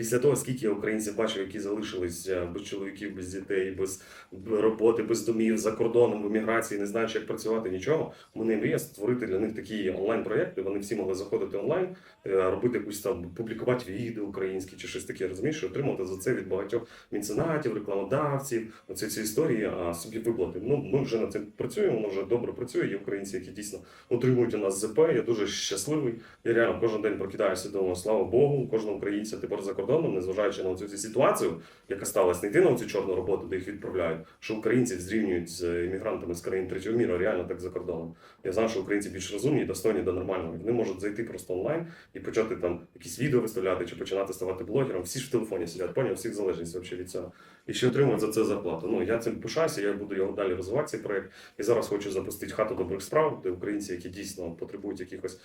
після того, скільки я українців бачив, які залишились е, без чоловіків, без дітей, без роботи, без домів, за кордоном, в еміграції, не знаючи, як працювати, нічого. Мене мрія створити для них такі онлайн-проєкти. Вони всі могли заходити онлайн, е, робити якусь там, публікувати відео українські чи щось таке, розумієш, отримати за це від багатьох меценатів, рекламодавців, оці ці історії, а собі виплати. Ну, ми вже над цим працюємо, воно вже добре працює. Є українці, які дійсно отримують у нас ЗП. Я дуже щасливий. Я реально кожен день прокидаюся вдома, слава Богу, кожного українця тепер за кордоном, незважаючи на цю ситуацію, яка сталася, не йти на цю чорну роботу, де їх відправляють, що українців зрівнюють з іммігрантами з країн третього міру, реально так за кордоном. Я знаю, що українці більш розумні достойні до нормального. Вони можуть зайти просто онлайн і почати там якісь відео виставляти чи починати ставати блогером. Всі ж в телефоні сидять, поняв, всіх залежність взагалі від цього. І ще отримують за це зарплату. Ну я цим пишаюся, я буду його далі розвивати цей проект. І зараз хочу запустити хату добрих справ, де українці, які дійсно потребують якихось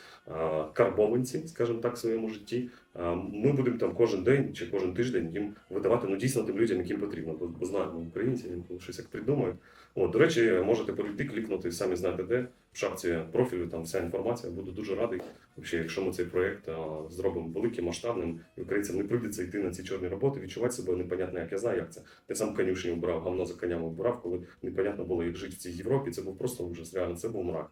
карбованців, скажімо так, в своєму житті. Ми будемо там кожен день чи кожен тиждень їм видавати ну дійсно тим людям, яким потрібно. Бо, знаємо українці, інколи щось як придумають. От, до речі, можете перейти, клікнути, самі знаєте де. В шапці профілю там вся інформація. Буду дуже радий, вообще, якщо ми цей проект а, зробимо великим, масштабним, і українцям не прийдеться йти на ці чорні роботи, відчувати себе непонятно, як я знаю, як це. Я сам конюшні вбирав, гавно за конями вбирав, коли непонятно було, як жити в цій Європі. Це був просто ужас. Реально, це був мрак.